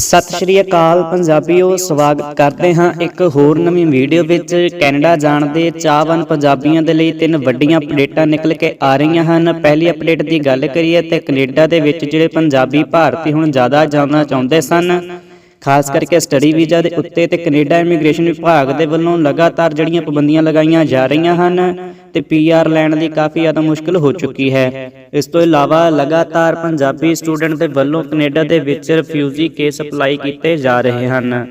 ਸਤਿ ਸ਼੍ਰੀ ਅਕਾਲ ਪੰਜਾਬੀਓ, ਸਵਾਗਤ ਕਰਦੇ ਹਾਂ ਇੱਕ ਹੋਰ ਨਵੀਂ ਵੀਡੀਓ ਵਿੱਚ। ਕੈਨੇਡਾ ਜਾਣ ਦੇ ਚਾਹਵਾਨ ਪੰਜਾਬੀਆਂ ਦੇ ਲਈ ਤਿੰਨ ਵੱਡੀਆਂ ਅਪਡੇਟਾਂ ਨਿਕਲ ਕੇ ਆ ਰਹੀਆਂ ਹਨ। ਪਹਿਲੀ ਅਪਡੇਟ ਦੀ ਗੱਲ ਕਰੀਏ ਤੇ ਕੈਨੇਡਾ ਦੇ ਵਿੱਚ ਜਿਹੜੇ ਪੰਜਾਬੀ ਭਾਰਤੀ ਹੁਣ ਜ਼ਿਆਦਾ ਜਾਣਾ ਚਾਹੁੰਦੇ ਸਨ ਖਾਸ ਕਰਕੇ ਸਟੱਡੀ ਵੀਜ਼ਾ ਦੇ ਉੱਤੇ ਤੇ ਕੈਨੇਡਾ ਇਮੀਗ੍ਰੇਸ਼ਨ ਵਿਭਾਗ ਦੇ ਵੱਲੋਂ ਲਗਾਤਾਰ ਜਿਹੜੀਆਂ ਪਾਬੰਦੀਆਂ ਲਗਾਈਆਂ ਜਾ ਰਹੀਆਂ ਹਨ ਤੇ ਪੀਆਰ ਲੈਣ ਦੀ ਕਾਫੀ ਜ਼ਿਆਦਾ ਮੁਸ਼ਕਲ ਹੋ ਚੁੱਕੀ ਹੈ। ਇਸ ਤੋਂ ਇਲਾਵਾ ਲਗਾਤਾਰ ਪੰਜਾਬੀ ਸਟੂਡੈਂਟ ਦੇ ਵੱਲੋਂ ਕੈਨੇਡਾ ਦੇ ਵਿੱਚ ਰਿਫਿਊਜੀ ਕੇਸ ਅਪਲਾਈ ਕੀਤੇ ਜਾ ਰਹੇ ਹਨ।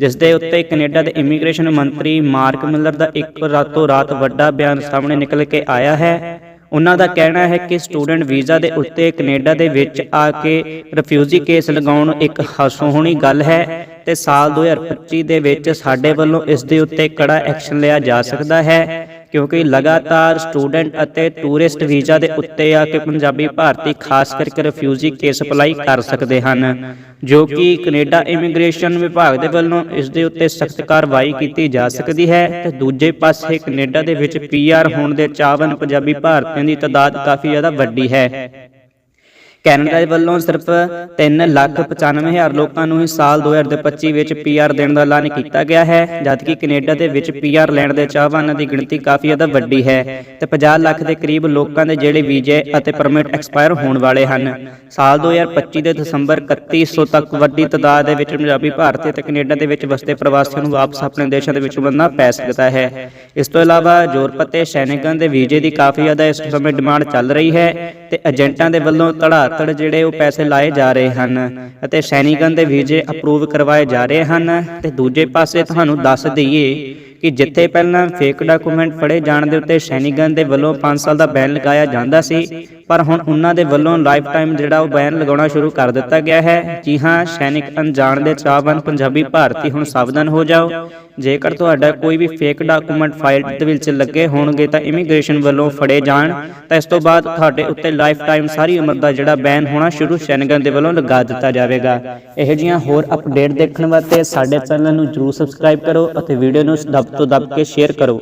ਜਿਸ ਦੇ ਉੱਤੇ ਕੈਨੇਡਾ ਦੇ ਇਮੀਗ੍ਰੇਸ਼ਨ ਮੰਤਰੀ ਮਾਰਕ ਮਿਲਰ ਦਾ ਇੱਕ ਰਾਤੋਂ ਰਾਤ ਵੱਡਾ ਬਿਆਨ ਸਾਹਮਣੇ ਨਿਕਲ ਕੇ ਆਇਆ ਹੈ। ਉਹਨਾਂ ਦਾ ਕਹਿਣਾ ਹੈ ਕਿ ਸਟੂਡੈਂਟ ਵੀਜ਼ਾ ਦੇ ਉੱਤੇ ਕੈਨੇਡਾ ਦੇ ਵਿੱਚ ਆ ਕੇ ਰਿਫਿਊਜੀ ਕੇਸ ਲਗਾਉਣ ਇੱਕ ਹਾਸੋਹਣੀ ਗੱਲ ਹੈ। ਤੇ ਸਾਲ 2025 ਦੇ ਵਿੱਚ ਸਾਡੇ ਵੱਲੋਂ ਇਸ ਦੇ ਉੱਤੇ ਕੜਾ ਐਕਸ਼ਨ ਲਿਆ ਜਾ ਸਕਦਾ ਹੈ, ਕਿਉਂਕਿ ਲਗਾਤਾਰ ਸਟੂਡੈਂਟ ਅਤੇ ਟੂਰਿਸਟ ਵੀਜ਼ਾ ਦੇ ਉੱਤੇ ਆ ਕੇ ਪੰਜਾਬੀ ਭਾਰਤੀ ਖਾਸ ਕਰਕੇ ਰਿਫਿਊਜੀ ਕੇਸ ਅਪਲਾਈ ਕਰ ਸਕਦੇ ਹਨ, ਜੋ ਕਿ ਕੈਨੇਡਾ ਇਮੀਗ੍ਰੇਸ਼ਨ ਵਿਭਾਗ ਦੇ ਵੱਲੋਂ ਇਸ ਦੇ ਉੱਤੇ ਸਖਤ ਕਾਰਵਾਈ ਕੀਤੀ ਜਾ ਸਕਦੀ ਹੈ ਤੇ ਦੂਜੇ ਪਾਸੇ ਕੈਨੇਡਾ ਦੇ ਵਿੱਚ ਪੀਆਰ ਹੋਣ ਦੇ ਚਾਹਵਾਨ ਪੰਜਾਬੀ ਭਾਰਤੀਆਂ ਦੀ ਤਾਦਾਦ ਕਾਫੀ ਜ਼ਿਆਦਾ ਵੱਡੀ ਹੈ। ਕੈਨੇਡਾ ਦੇ ਵੱਲੋਂ ਸਿਰਫ 395000 ਲੋਕਾਂ ਨੂੰ ਹੀ ਸਾਲ 2025 ਵਿੱਚ ਪੀਆਰ ਦੇਣ ਦਾ ਐਲਾਨ ਕੀਤਾ ਗਿਆ ਹੈ, ਜਦਕਿ ਕੈਨੇਡਾ ਦੇ ਵਿੱਚ ਪੀਆਰ ਲੈਣ ਦੇ ਚਾਹਵਾਨਾਂ ਦੀ ਗਿਣਤੀ ਕਾਫੀ ਜ਼ਿਆਦਾ ਵੱਡੀ ਹੈ ਤੇ 50 ਲੱਖ ਦੇ ਕਰੀਬ ਲੋਕਾਂ ਦੇ ਜਿਹੜੇ ਵੀਜ਼ੇ ਅਤੇ ਪਰਮਿਟ ਐਕਸਪਾਇਰ ਹੋਣ ਵਾਲੇ ਹਨ। ਸਾਲ 2025 ਦੇ ਦਸੰਬਰ 3100 ਤੱਕ ਵੱਡੀ ਤਾਦਾਦ ਦੇ ਵਿੱਚ ਪੰਜਾਬੀ ਭਾਰਤੀ ਅਤੇ ਕੈਨੇਡਾ ਦੇ ਵਿੱਚ ਵਸਦੇ ਪ੍ਰਵਾਸੀਆਂ ਨੂੰ ਵਾਪਸ ਆਪਣੇ ਦੇਸ਼ਾਂ ਦੇ ਵਿੱਚ ਵੜਨਾ ਪੈ ਸਕਦਾ ਹੈ। ਇਸ ਤੋਂ ਇਲਾਵਾ ਯੂਰਪ ਸੈਨਿਕਾਂ ਦੇ ਵੀਜ਼ੇ ਦੀ ਕਾਫੀ ਜ਼ਿਆਦਾ ਇਸ ਸਮੇਂ ਡਿਮਾਂਡ ਚੱਲ ਰਹੀ ਹੈ ਤੇ ਏਜੰਟਾਂ ਦੇ ਵੱਲੋਂ ਧੜਾਧੜ ਜਿਹੜੇ ਉਹ ਪੈਸੇ ਲਾਏ ਜਾ ਰਹੇ ਹਨ ਅਤੇ ਸੈਨਿਕਾਂ ਦੇ ਵੀਜ਼ੇ ਅਪਰੂਵ ਕਰਵਾਏ ਜਾ ਰਹੇ ਹਨ। ਤੇ ਦੂਜੇ ਪਾਸੇ ਤੁਹਾਨੂੰ ਦੱਸ ਦਈਏ ਕਿ ਜਿੱਥੇ ਪਹਿਲਾਂ ਫੇਕ ਡਾਕੂਮੈਂਟ ਫੜੇ ਜਾਣ ਦੇ ਉੱਤੇ ਸੈਨਿਕਾਂ ਦੇ ਵੱਲੋਂ 5 ਸਾਲ ਦਾ ਬੈਨ ਲਗਾਇਆ ਜਾਂਦਾ ਸੀ, ਪਰ ਹੁਣ ਉਹਨਾਂ ਦੇ ਵੱਲੋਂ ਲਾਈਫ ਟਾਈਮ ਜਿਹੜਾ ਉਹ ਬੈਨ ਲਗਾਉਣਾ ਸ਼ੁਰੂ ਕਰ ਦਿੱਤਾ ਗਿਆ ਹੈ। ਜੀ ਹਾਂ ਸੈਨਿਕ ਅਣਜਾਣ ਦੇ ਚਾਹਵਾਨ ਪੰਜਾਬੀ ਭਾਰਤੀ ਹੁਣ ਸਾਵਧਾਨ ਹੋ ਜਾਓ। ਜੇਕਰ ਤੁਹਾਡਾ ਕੋਈ ਵੀ ਫੇਕ ਡਾਕੂਮੈਂਟ ਫਾਈਲ ਦੇ ਵਿੱਚ ਲੱਗੇ ਹੋਣਗੇ ਤਾਂ ਇਮੀਗ੍ਰੇਸ਼ਨ ਵੱਲੋਂ ਫੜੇ ਜਾਣ। ਤਾਂ ਇਸ ਤੋਂ ਬਾਅਦ ਤੁਹਾਡੇ ਉੱਤੇ ਲਾਈਫ ਟਾਈਮ ਸਾਰੀ ਉਮਰ ਦਾ ਜਿਹੜਾ ਬੈਨ ਹੋਣਾ ਸ਼ੁਰੂ ਸੈਨਿਕਾਂ ਦੇ ਵੱਲੋਂ ਲਗਾ ਦਿੱਤਾ ਜਾਵੇਗਾ। ਇਹੋ ਜਿਹੀਆਂ ਹੋਰ ਅਪਡੇਟ ਦੇਖਣ ਵਾਸਤੇ ਸਾਡੇ ਚੈਨਲ ਨੂੰ ਜਰੂਰ ਸਬਸਕ੍ਰਾਈਬ ਕਰੋ ਅਤੇ ਵੀਡੀਓ ਨੂੰ ਦੱਬ ਤੋਂ ਦੱਬ ਕੇ ਸ਼ੇਅਰ ਕਰੋ।